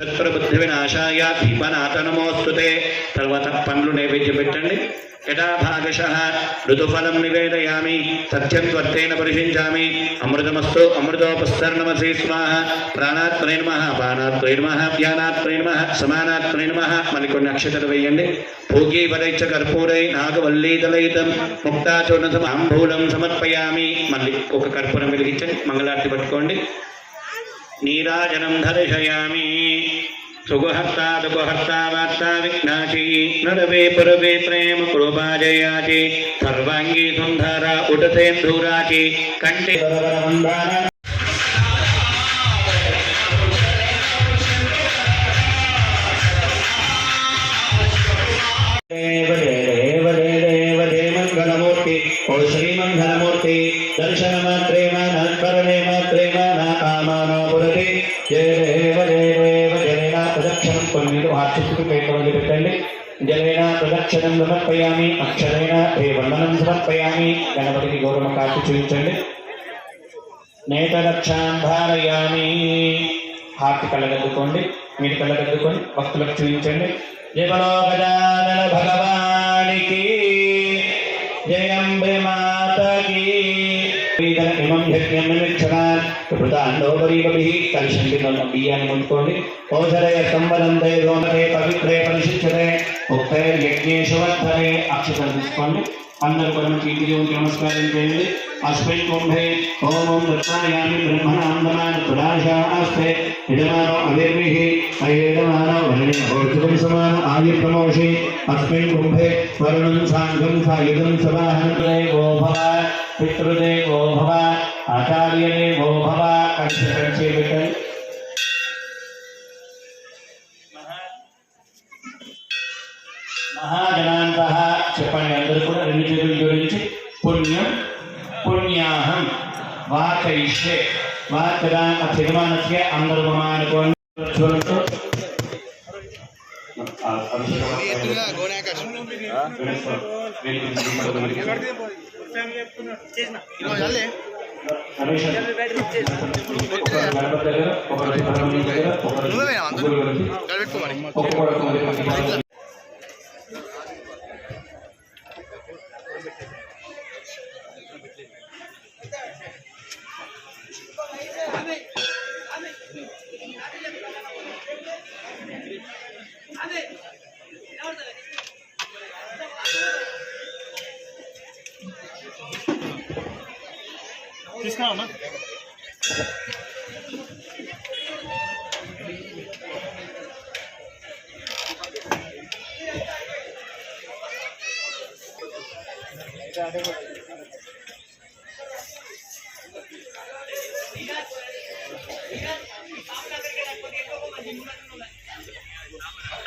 బుద్ధి వినాశాయ దీపనాథ నమోస్తుతే తర్వాత పండ్లు నైవేద్యం పెట్టండి. యథాభాగశ ఋతుఫలం నివేదయామి. సత్యం త్వర్తేన పరిశించామి అమృతమస్తు అమృతోపస్తర్ణమసే స్వాహ. ప్రాణాత్మై నమ పానాత్మనే నమ ధ్యానాత్మై నమ సమానాత్మై నమ. మరికొన్ని అక్షతలు వేయండి. భోగీ వరైచ కర్పూరై నాగవల్లీదలయితం ముక్తాచూర్ణ అంబూలం సమర్పయామి. మళ్ళీ ఒక కర్పూరం వెలిగించండి. మంగళార్తి పట్టుకోండి. నీరాజనం దర్శయామి. సుగుహర్తా దుగుహర్తా వార్తా విఘ్నాచి నరవే పురవే ప్రేమ కృపాజయాచి సర్వాంగీ సుందర ఉటసేంధూరాచి కంటి ప్రదక్షిణం కొన్ని ఆర్చిస్తూ పేపర్లు పెట్టండి. జలేన ప్రదక్షిణం సమర్పయామి అక్షరైన ఏ వందనం సమర్పయామి గణపతికి గౌరవ కాచి చూపించండి. నేతరక్షాం భారయామి హార్ట్ కళ్ళగద్దుకోండి మీరు కళ్ళగద్దుకొని భక్తులకు చూపించండి. జయలో గజానన భగవానికి. జయం మాతకి ఇమం యజ్ఞం నిరీక్షణాన్ కలిసింది మనం బియ్యాన్ని ముందుకోండి ఓషధయ సంవదంతే రోమరే పవిత్రే పరిశుద్ధరే ముక్తే యజ్ఞేశ్వర్ధరే అక్షతం తీసుకోండి. అందరూ కూడా మనకి ఇంటి దేవునికి నమస్కారం చేయండి అస్మై కుంభే ఓం రత్నాయామి బ్రహ్మణాందమాన తుడాశాస్తే యజమానో అవిర్విః అయేజమానో వరుణే భోజనం సమాన ఆది ప్రమోషి అస్మై కుంభే వరుణం సాంగం సాయుధం సవాహనం దేవో భవ పితృదేవో భవ ఆచార్యదేవో భవ కంచి కంచి పెట్టండి మహాజనాంత చెప్పండి అందరూ కూడా రెండు చేతులు జోడించి పుణ్యం పుణ్యాహం వాచయిష్యే వాచదా యజమానస్య అందరూ మమ అనుకోండి చూడండి ఆ, అభిషేకం ఒక గణపతి దగ్గర ఒకరు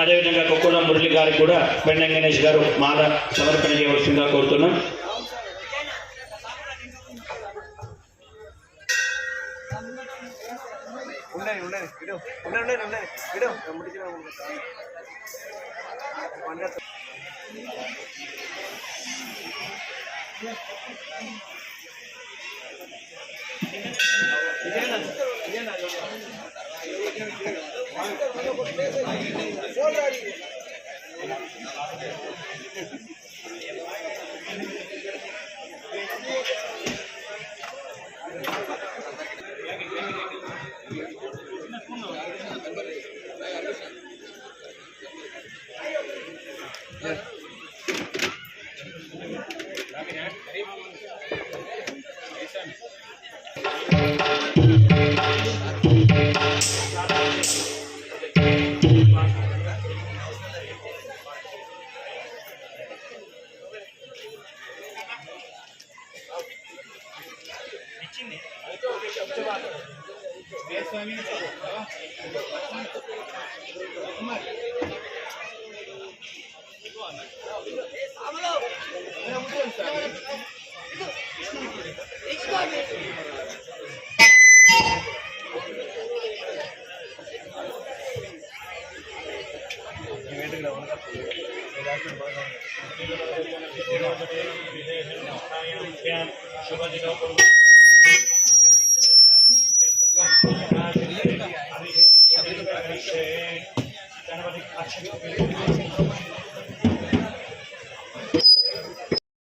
అదేవిధంగా కొక్కుల మురళి గారికి కూడా బెండ గణేష్ గారు మాల సమర్పణ చేయవలసిందిగా కోరుతున్నాం. ఉండండి ఉండండి ఇడు. ఉండండి ఉండండి ఉండండి శుభదిన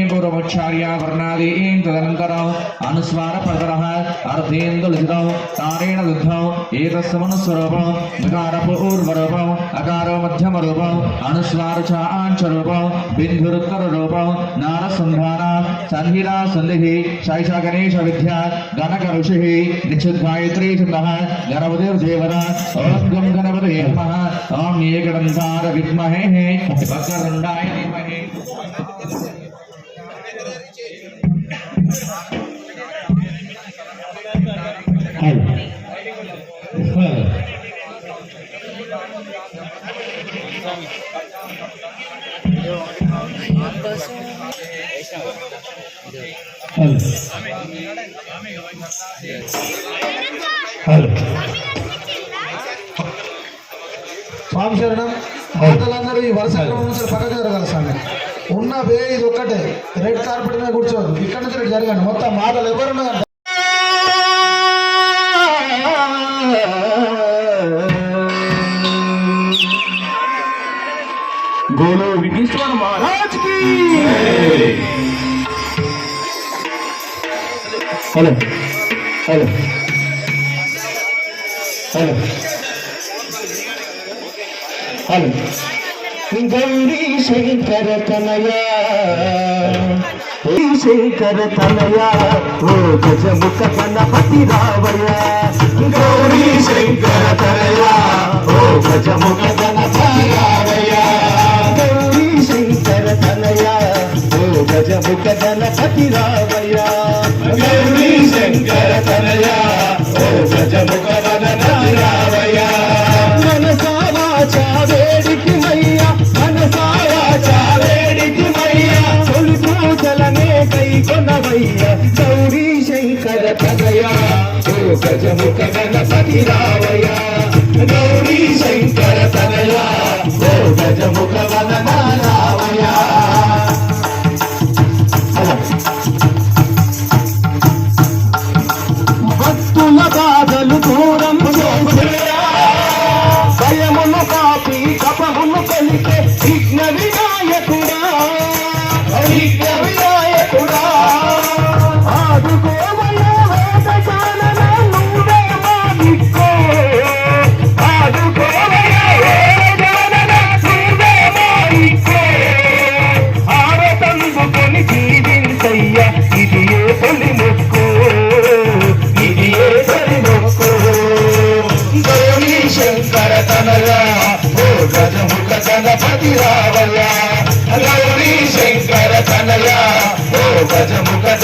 బ్రహ్మ భూర్భువస్వరः ఓం గణాది ఏం పూర్వపక్షార్య వర్ణాది ఏం తదనంతరం అనుస్వార పదరః అర్థేందులితం తారేణ దుద్ధం ఏతస్సమనుస్వరూపం వికార పూర్వరూపం అకార మధ్యమ రూపం అనుస్వార చ ఆంచ రూపం బిందురుత్తర రూపం నారసంధాన సంహిరా సంధిః శైష గణేశ స్వామి శరణం మాటలందరూ ఈ వరుస క్రమం నుంచి పక్కకు జరగాలి స్వామి ఉన్న వే ఇది ఒక్కటే రెడ్ కార్పెట్ మీద కూర్చోదు ఇక్కడ నుంచి జరగండి. మొత్తం మాటలు ఎవరు Maharaj hello. Hello. Hello. Hello. Gauri Shankar Tanaya Shankar Tanaya ओ गज मुख कन पति रावया। गौरी शंकर तनया ओ गज मुख कन पति गौरी शंकर तनया ओ गज मुख कन पति रावया गौरी शंकर तनया ओ गज मुख కొనవయ్యా గౌరీ శంకర తనయా ఓ గజముఖ గణపతి రావ.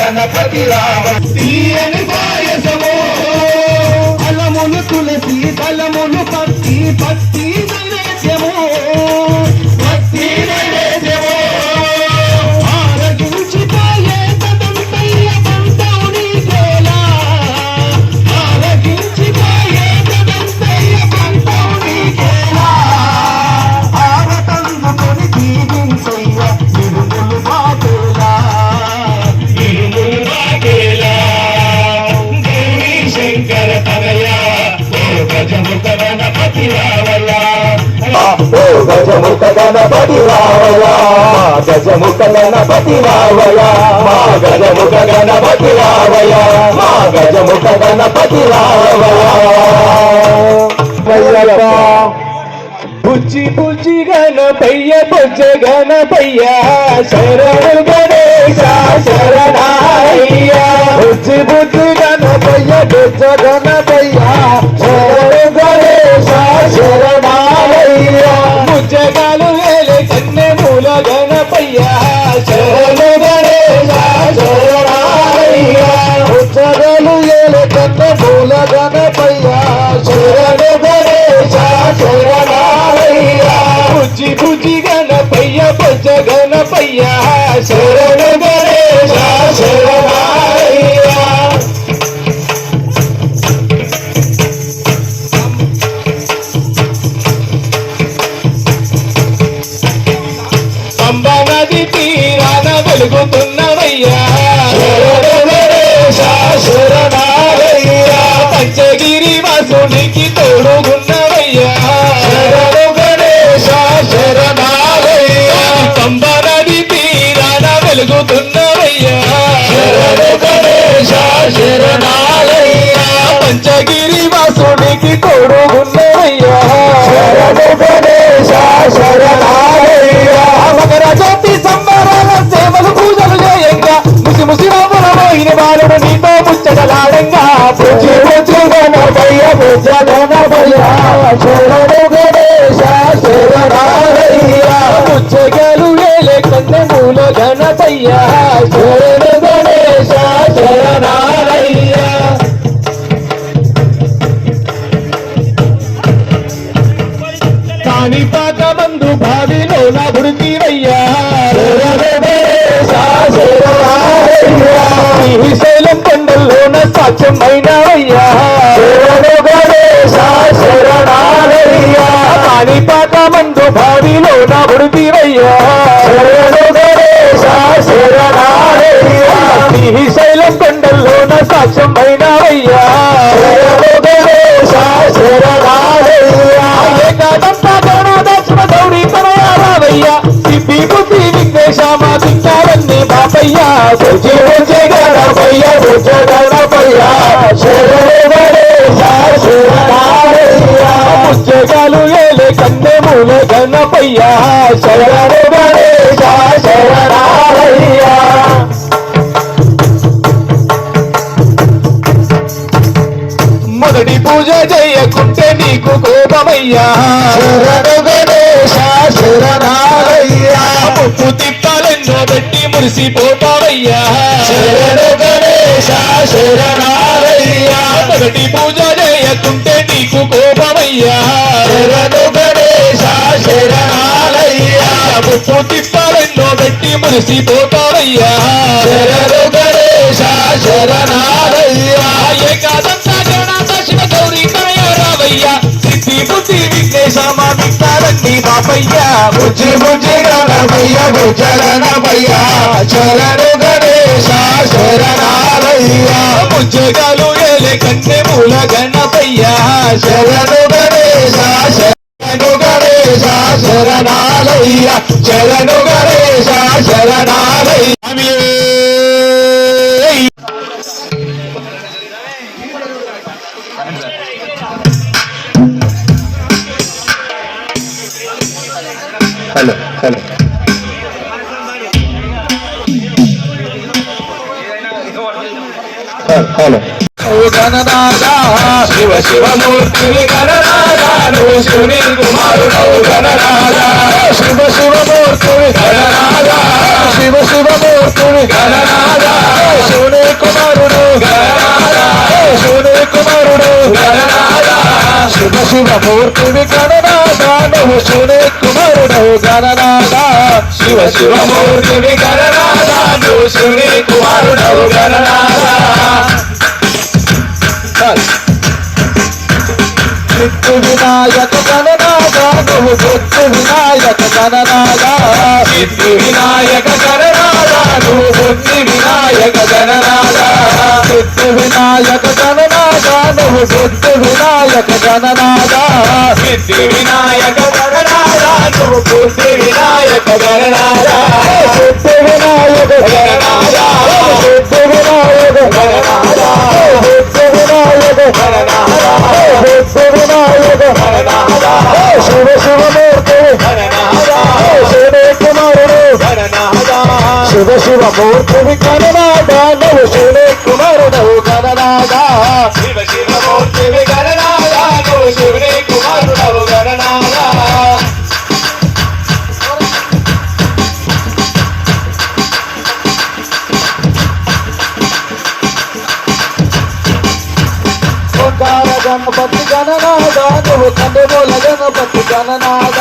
గణపతి రావ తీయని పాయసము. ఫలములు తులసి ఫలములు పత్తి పత్తి గజముఖ గణపతి రావయా మా గజముఖ గణపతి రావయా మా గజముఖ గణపతి రావయా మా గజముఖ గణపతి రావయా బుజ్జి బుజ్జి గణపయ్య బుజ్జ గణపయ్య శరణు గణేశ శరణాయ్య. బుజ్జి బుజ్జి గణపయ్య బుజ్జ గణపయ్య. ఏలు ఏలు కన్న మూల గణపయ్యా శరణ గణేశ శరణయ్యా బుజ్జి బుజ్జి గణపయ్య బుజ్జ గణపయ్యా శరణ పూజ గణపయ్య శరణు గణేశ శరణాలయ్య ముచ్చగలు వేలే కన్నె మూల గణపయ్య శరణు గణేశ శరణాలయ్య కాని పాక మందు భావిలో నా గుడికివయ్యా శ్రీశైలం కొండల్లోన సాక్ష్యమైనవయ్యా. కాని పాక మందు భావిలో నా గుడికివయ్యా శ్రీశైలం విఘ్నేశ మా దిక్కాలన్నీ బాపయ్య గణపయ్య బుజ్జ గణపయ్య ముచ్చగాలు ఏలే కన్నె మూల గణపయ్య శరణు గణేశ శరణాలయ్యా మొదటి పూజ చేయకుంటే నీకు కోపమయ్యా. శరణు గణేశ శరణాలయ్యా ముప్పు తిప్పాలెన్నో పెట్టి మురిసిపోతావయ్యా. శరణు గణేశ శరణాలయ్యా. మొదటి పూజ చేయకుంటే నీకు కోపమయ్యా. శరణు గణేశ శరణాలయ్యా. ముప్పు తిప్పాలెన్నో పెట్టి మురిసిపోతావయ్యా. శరణు గణేశ శరణాలయ్యా. ఏకాదంత గణాత శివ గౌరీ కనయారావయ్యా. సిద్ధి బుద్ధి విఘ్నేశ మా విఘ్నాలన్నీ బాపయ్యా బుజ్జి బుజ్జి గణపయ్య బుజ్జ గణపయ్య శరణు గణేశ శరణాలయ్యా బుజ్జగాలు ఏలే కన్నె మూల గణపయ్య శరణు గణేశ శరణు గణేశ శరణాలయ్య శరణు గణేశ శరణాలయ్య హలో హలో హలో శివ శివమూర్తిని గణనాదాను శివుని కుమారుడవు గణరాజా శివ శివమూర్తిని గణరాజా శివ శివమూర్తిని గణరాజా శివుని కుమారుడు గణరాజా శివుని కుమారుడు. శివ శివమూర్తిని గణనాదా నువ్వు శివుని కుమారుడు గణనాదా శివ శివమూర్తిని గణనాదా నువ్వు శివుని కుమారుడవు గణనాదా సిద్ధి వినాయక గణనాథ నువ్వు బుద్ధి వినాయక గణనాథ సిద్ధి వినాయక గణనాథ నువ్వు బుద్ధి వినాయక గణనాథ సిద్ధి వినాయక గణనాథ నువ్వు బుద్ధి వినాయక గణనాథ సిద్ధి వినాయక గణనాథ నువ్వు బుద్ధి వినాయక గణనాథ సిద్ధి వినాయక గణనాథ సిద్ధి వినాయక గణనాథ శివ శివమూర్తి గణనాథ శివ కుమారుడు గణనాథ శివ శివమూర్తి గణనాథ నువ్వు శివ కుమారుడు శివ శివమూర్తి గణపతి గణనాద నువ్వు కందమూల గణపతి గణనాద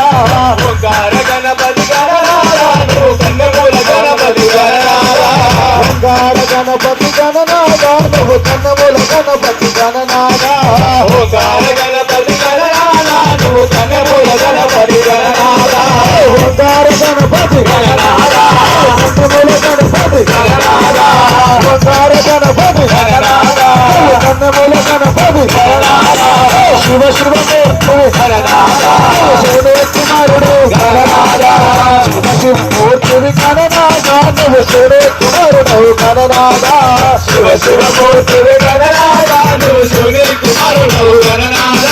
ఓంకార గణపతి గణనాద నువ్వు కందమూల గణపతి గణనాద ఓంకార గణపతి గణనాద నువ్వు కందమూల గణపతి గణనాద ఓంకార గణపతి గణనాద నువ్వు కందమూల గణపతి గణనాద ఓంకార గణపతి గణనాద గణపతి గణనాథ శివ శివ మూర్తివి శివ నువ్వు శివ నువ్వు కుమారుడు గణనాథ